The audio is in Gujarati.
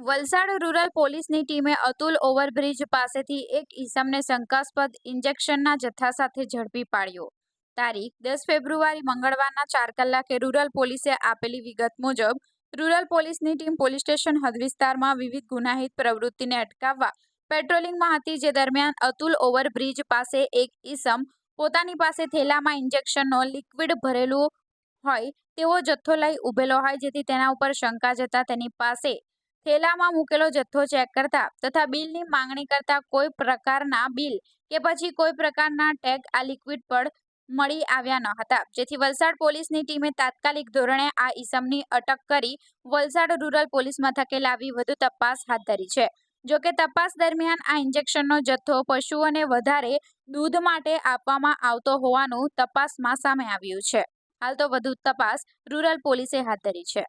વલસાડ રૂરલ પોલીસની ટીમે અતુલ ઓવરબ્રિજ પાસેથી એક ઈસમને શંકાસ્પદ ઇન્જેક્શનના જથ્થા સાથે ઝડપી પાડ્યો. તારીખ, દસ ફેબ્રુઆરી મંગળવારના ચાર કલાકે રૂરલ પોલીસે આપેલી વિગત મુજબ, રૂરલ પોલીસની ટીમ પોલીસ સ્ટેશન હદ વિસ્તારમાં વિવિધ ગુનાહિત પ્રવૃત્તિને અટકાવવા પેટ્રોલિંગમાં હતી, જે દરમિયાન અતુલ ઓવરબ્રિજ પાસે એક ઈસમ પોતાની પાસે થેલામાં ઇન્જેક્શનનો લિક્વિડ ભરેલું હોય તેવો જથ્થો લઈ ઊભેલો હોય, જેથી તેના ઉપર શંકા જતા તેની પાસે થેલામાં મૂકેલો જથ્થો ચેક કરતા તથા બિલની માંગણી કરતા કોઈ પ્રકારના બિલ કે પછી કોઈ પ્રકારના ટેગ આ લિક્વિડ પર મળી આવ્યા ન હતા. જેથી વલસાડ પોલીસની ટીમે તાત્કાલિક ધોરણે આ ઈસમની અટક કરી વલસાડ રૂરલ પોલીસ મથકે લાવી વધુ તપાસ હાથ ધરી છે. જોકે તપાસ દરમિયાન આ ઇન્જેક્શનનો જથ્થો પશુઓને વધારે દૂધ માટે આપવામાં આવતો હોવાનું તપાસમાં સામે આવ્યું છે. હાલ તો વધુ તપાસ રૂરલ પોલીસે હાથ ધરી છે.